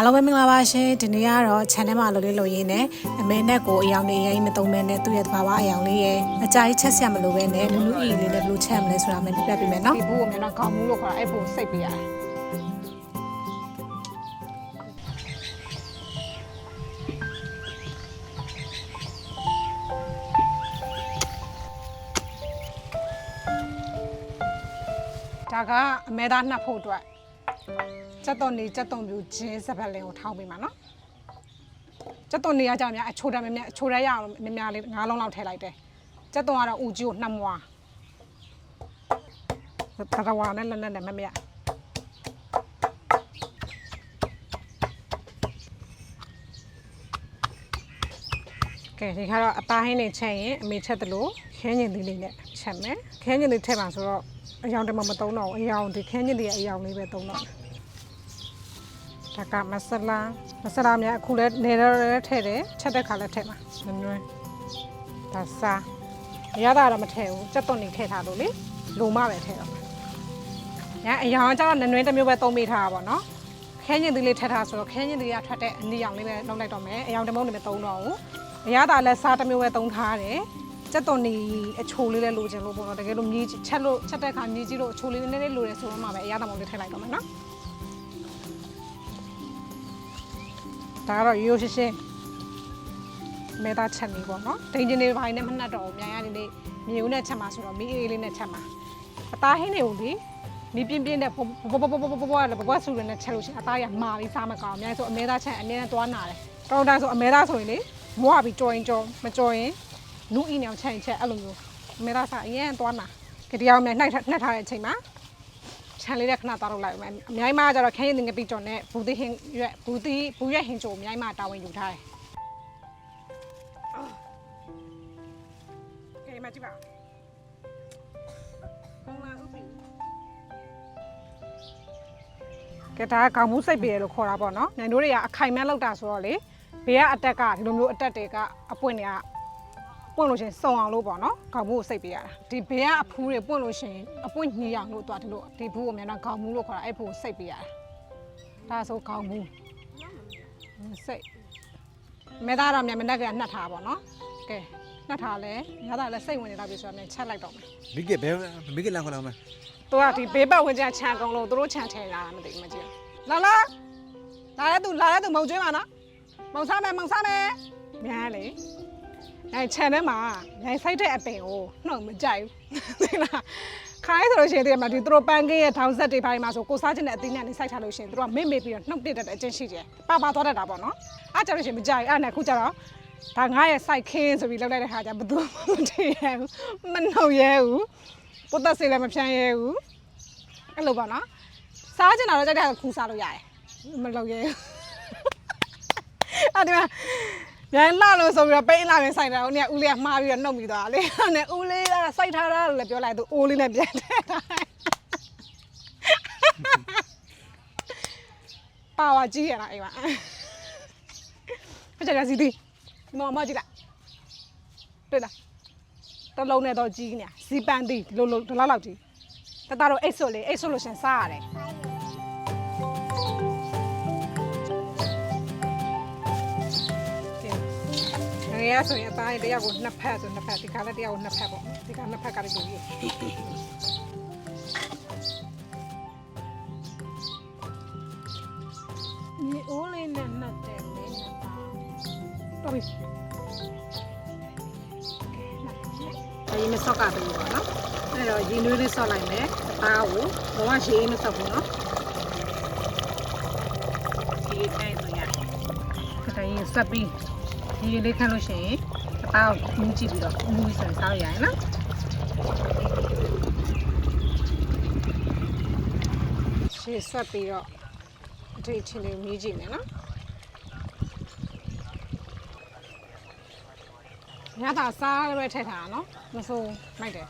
အားလုံးပဲမင်္ဂလာပါရှင်ဒီနေ့ကတော့ channel မှာလိုလေးလိုရင်းနဲ့အမဲနဲ့ကိုအယောင်နေအရင်မသုံးမဲနဲ့သူ့ရဲ့တဘာဝအယောင်လေးရဲ့အကြိုက်ချက်ဆက်မလို့ပဲနဲ့လူလူအီလေးနဲ့ဘယ်လိုချက်မလဲဆိုတာမှပြပြပေးမယ်နော်ဒီဘူးကိုမြန်တော့ခေါင်းမူးလို့ခေါ်တာအဲ့ဘူးစိတ်ပေးရတယ်ဒါကအမဲသားနှပ်ဖို့အတွက် စက်သွန်နေစက်သွန်ပြူချင်းစပတ်လင်ကိုထောင်းပေးမှာနော်စက်သွန်နေရကြများအချိုတမ်းများအချိုတမ်းရအောင်များများလေး၅လုံးလောက်ထည့်လိုက်တယ်စက်သွန်ကတော့ဦးကြီးကိုနှပ်မွားတရဝါနဲ့လက်နဲ့နဲ့မမရကဲဒီခါတော့အသားဟင်းနေချက်ရင်အမေချက်တယ်လို့ခင်းညင်သီးလေးနဲ့ချက်မယ်ခင်းညင်သီးထည့်ပါဆိုတော့ အယောင်တမမသုံးတော့ဘူးအယောင်ဒီခင်းညင်သီးရဲ့အယောင်လေးပဲသုံးတော့ဒါကမဆလာမဆလာများအခုလဲနေတော့လည်းထည့်တယ်ချက်တဲ့ခါလည်းထည့်ပါနွန်းဒါစားရတာတော့မထည့်ဘူးစက်သွန်နေထည့်ထားလို့လေလုံမပဲထည့်တော့။ညာအရောင်ကျတော့နနွေးတစ်မျိုးပဲသုံးမိထားတာပေါ့နော်။ခဲညင်သီးလေးထည့်ထားဆိုတော့ခဲညင်သီးကထွက်တဲ့အနီရောင်လေးပဲလုပ်လိုက်တော့မယ်။အရောင်တမုံတွေပဲသုံးတော့ဘူး။အရသာလည်းစားတစ်မျိုးပဲသုံးထားတယ်။ ကြက်တော်နေအချိုလေးလည်းလိုချင်လို့ပေါ့နော်တကယ်လို့မြေချက်လို့ချက်တဲ့အခါမြေကြီးလို့အချိုလေးနည်းနည်းလိုတယ်ဆိုတော့မှပဲအရသာမုံလေးထည့်လိုက်ပါမယ်နော်ဒါကတော့ရိုးရိုးရှင်းရှင်းမဲသားချက်နေပေါ့နော်ဒိန်ဂျင်တွေဘာနဲ့မနှက်တော့ဘူးမြန်ရနေနေမြေဦးနဲ့ချက်မှာဆိုတော့မီးအေးလေးနဲ့ချက်မှာအသားဟင်းတွေကိုလေမီးပြင်းပြင်းနဲ့ဘဘဘဘဘဘဘလည်းဘကွက်ဆူတယ်နဲ့ချက်လို့ရှိရင်အသားရမာပြီးစားမကောင်းအများဆိုအမဲသားချက်အနည်းနဲ့သွားနာတယ်တော်တော်ဆိုအမဲသားဆိုရင်လေမွားပြီးကြော်ရင်ကြော်မကြော်ရင် နူးအင်းအောင်ချက်ရင်ချက်အဲ့လိုမျိုးအမဲသားစားအရင်သွားနာကြတရားအများနှိုက်နှက်ထားတဲ့အချိန်မှာခြံလေးနဲ့ခဏသားလုပ်လိုက်မယ်အများကြီးမှကျတော့ခင်းရင်ငပိကြော်နဲ့ဘူးသီးဟင်းရွက်ဘူးသီးဘူးရွက်ဟင်းကြော်အများကြီးမှတာဝန်ယူထားတယ်ကဲမကြည့်ပါပုံလာဥပ္ပိကဲဒါကခေါင်းမူးစိတ်ပေရလို့ခေါ်တာပေါ့နော်။နိုင်တို့တွေကအခိုင်မဲလောက်တာဆိုတော့လေဘေးကအတက်ကဒီလိုမျိုးအတက်တွေကအပွင့်တွေက ပွင့်လို့ရှရင်စုံအောင်လို့ပေါ့နော်။ခေါင်းမူးကိုစိတ်ပေးရတာ။ဒီဘေးကအဖူးတွေပွင့်လို့ရှရင်အပွင့်ညီအောင်လို့တွားဒီလိုဒီဘူးကိုမြန်တော့ခေါင်းမူးလို့ခေါ်တာအဲ့ဘူးကိုစိတ်ပေးရတာ။ဒါဆိုခေါင်းမူးစိတ်မဲသားတော့မြန်မနဲ့ကနှက်ထားပါပေါ့နော်။ကဲနှက်ထားလဲရတာလဲစိတ်ဝင်နေတာပြီဆိုတော့မြန်ချက်လိုက်တော့မယ်မိကဘဲမိကလန်ခေါ်လာမယ်။ तू ကဒီဘေးပတ်ဝင်ကြခြံကုန်လို့သူတို့ခြံထဲလာတာမသိဘူးမကြည့်ဘူး။လာလာလာတဲ့သူလာတဲ့သူမုံကျွေးပါနော်။မုံစားမယ်မုံစားမယ်။များလေ။ အဲခြံထဲမှာရိုင်ဆိုင်တဲ့အပင်ကိုနှုတ်မကြိုက်ဘူး။သိလား။ခိုင်းဆိုလို့ရှိရင်ဒီမှာဒီသူတို့ပန်းကင်းရဲ့ထောင်ဆက်တွေပိုင်းမှာဆိုကိုစားခြင်းတဲ့အသီးနဲ့နေစိုက်ထားလို့ရှိရင်သူတို့ကမေ့မေ့ပြီးတော့နှုတ်တက်တဲ့အချင်းရှိတယ်။ပါပါသွားတတ်တာပေါ့နော်။အားကြလို့ရှိရင်မကြိုက်ဘူး။အဲ့နဲ့ခုကျတော့ဒါငါရဲ့စိုက်ခင်းဆိုပြီးလောက်လိုက်တဲ့ခါကျဘယ်သူမှမထင်ရဘူး။မနှုတ်ရဲဘူး။ပုတ်သက်စေးလည်းမဖြန်းရဲဘူး။အဲ့လိုပေါ့နော်။စားချင်တာတော့ကြိုက်တဲ့ခါခူးစားလို့ရတယ်။မလုပ်ရဲဘူး။အဲ့ဒီမှာ ရိုင်းလာလို့ဆိုပြီးတော့ပိန်လာရင်စိုက်တာဟိုနေ့ကဦးလေးကမှားပြီးတော့နှုတ်ပြီးသွားလေဟိုနေ့ဦးလေးကစိုက်ထားတာလို့လည်းပြောလိုက်သူအိုးလေးနဲ့ပြန်တယ်ပါဝါကြီးရတာအိမ်မှာဖကြရစီဒီဒီမှာမကြည့်လိုက်တွေ့လားတလုံးနဲ့တော့ကြီးနေစီပန်းသီးလိုလိုဒလောက်လောက်ကြီးတတတော့အိတ်ဆွတ်လေအိတ်ဆွတ်လို့ရှင်စားရတယ် ယ်ရဆိုရင်အသားရင်တယောက်ကိုနှစ်ဖက်ဆိုနှစ်ဖက်ဒီကလည်းတယောက်ကိုနှစ်ဖက်ပေါ့ဒီကနှစ်ဖက်ကလည်းကြည့်ရဒီအိုးလေးနဲ့နှစ်တယ်လေနှစ်ပါတော်ပြီဒီမဆော့ကပြီပေါ့နော်အဲ့တော့ရေနွေးလေးဆော့လိုက်မယ်အသားကိုဘာမှရေမဆော့ဘူးနော်ဒီတိုင်းဆိုရတယ်ခတိုင်ရင်ဆက်ပြီး ရေလေးခန့်လို့ရှိရင်အသားကိုမူးကြည့်ပြီးတော့မူးပြီးဆိုရင်စားရရင်နော်ရှေ့ဆက်ပြီးတော့အတွေ့အချင်းလေးမြည်ကြည့်မယ်နော်ရတာစားပဲထည့်ထားတာနော်မဆိုးမိုက်တယ်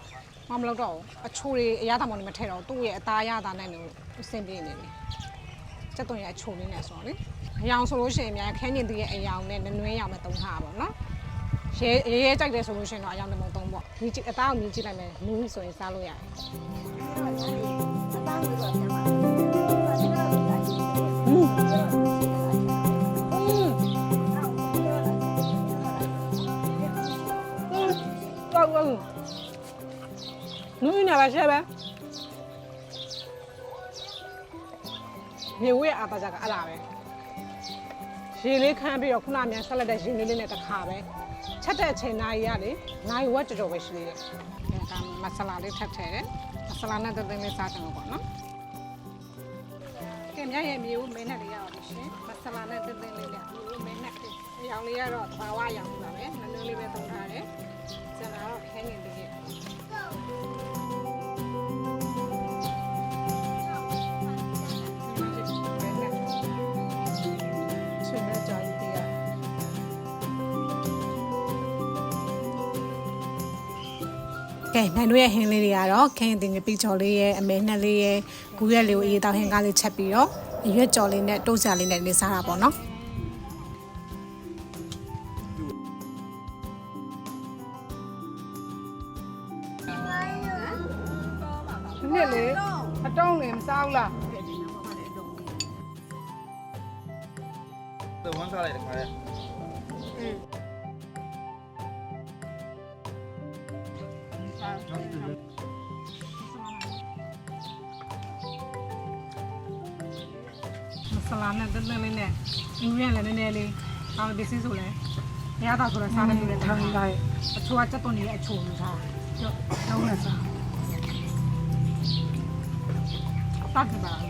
မမလုပ်တော့ဘူးအချိုတွေအရသာမောင်နေမထည့်တော့ဘူးသူ့ရဲ့အသားရတာနဲ့လို့အဆင်ပြေနေတယ် ချက်သွင်းရအချိုလေးနဲ့ဆိုတော့လေအယောင်ဆိုလို့ရှိရင်အများခန်းကျင်သေးရဲ့အယောင်နဲ့နွဲ့ရောင်နဲ့သုံးထားပါပေါ့နော်ရဲရဲကြိုက်တယ်ဆိုလို့ရှိရင်တော့အယောင်နဲ့မသုံးပေါ့မြည်ကြည့်အသားကိုမြည်ကြည့်လိုက်မယ်နူးဆိုရင်စားလို့ရတယ်အသားကိုတော့ပြန်ပါတော့ဘူးနူးနေပါရှဲပဲ မြေဝဲအားပါကြကအဲ့လာပဲရေလေးခမ်းပြီးတော့ခုနမြန်ဆက်လက်တဲ့ရေလေးလေးနဲ့တစ်ခါပဲချက်တဲ့အချိန်နာရီရလေနိုင်ဝက်ကြော်ကြော်ပဲရှိသေးတယ်ဒါမဆလာလေးထပ်ထည့်တယ်မဆလာနဲ့တသိန်းလေးစားချင်လို့ပေါ့နော်ကဲမြရဲ့မြေဦးမင်းနဲ့လေးရအောင်ရှင်မဆလာနဲ့တသိန်းလေးနဲ့မြေဦးမင်းနဲ့အရောင်လေးကတော့ဘာဝရောင်ပါပဲနည်းနည်းလေးပဲသုံးထားတယ်ကျန်တာတော့ခဲငင်လေးရဲ့ ကဲနိုင်တို့ရဲ့ဟင်းလေးတွေကတော့ခင်းတင်ငပိကြော်လေးရဲ့အမဲနှက်လေးရဲ့ဂူရက်လေးကိုအေးတောင်ဟင်းကားလေးချက်ပြီးတော့အရွက်ကြော်လေးနဲ့တိုးစရာလေးနဲ့နေစားတာပေါ့နော်ဒီနေ့လေအတောင်းလေမစားဘူးလားတော့ဝမ်းစားလိုက်တခါလေမ ဆလာနဲ့တက်တက်လေးနဲ့အင်းရင်းလည်းနည်းနည်းလေးအော်ဒီစီဆိုလဲရတာဆိုလဲစားတယ်လို့ထောင်းလိုက် အချိုးကစက်သွန်နေတဲ့အချိုးလို့စားတော့လည်းစားတတ်တယ်ပါ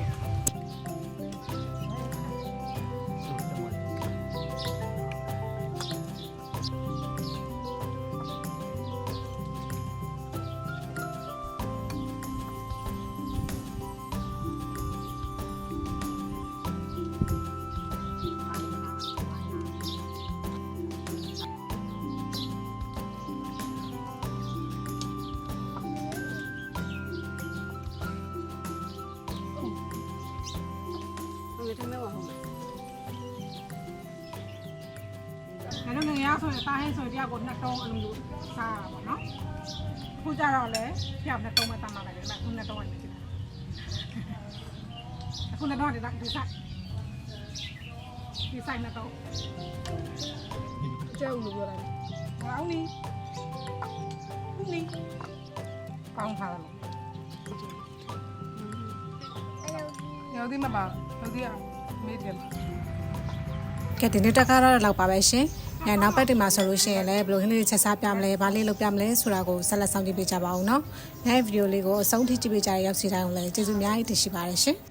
အဲ့လိုငရဆိုရင်တာဟင်းဆိုရင်တရားကိုနှစ်တုံးအလိုလိုစားတာပေါ့နော်ခုကြတော့လေပြောက်နှစ်တုံးမှတတ်မှလိုက်တယ်ခုနှစ်တုံးဝင်ဖြစ်တာအခုနှစ်တုံးကဒီဒီဆိုင်ဒီဆိုင်နှစ်တုံးကျဲဦးလို့ပြောတာဟောင်းနီဦးနီကောင်းထားတယ်ရောဒီမှာ ပါရောဒီအမေးတယ်ကဲဒီနေ့တက်ကတော့လောက်ပါပဲရှင်။အဲနောက်ပတ်တင်မှာဆိုလို့ရှိရင်လည်းဘယ်လိုခင်းလေးချက်စားပြမလဲ၊ဘာလေးလုပ်ပြမလဲဆိုတာကိုဆက်လက်ဆောင်ကြည့်ပေးကြပါဦးနော်။နောက်ဗီဒီယိုလေးကိုအဆုံးထိကြည့်ပေးကြတဲ့ရောက်စီတိုင်းကိုလည်းကျေးဇူးအများကြီးတင်ရှိပါတယ်ရှင်။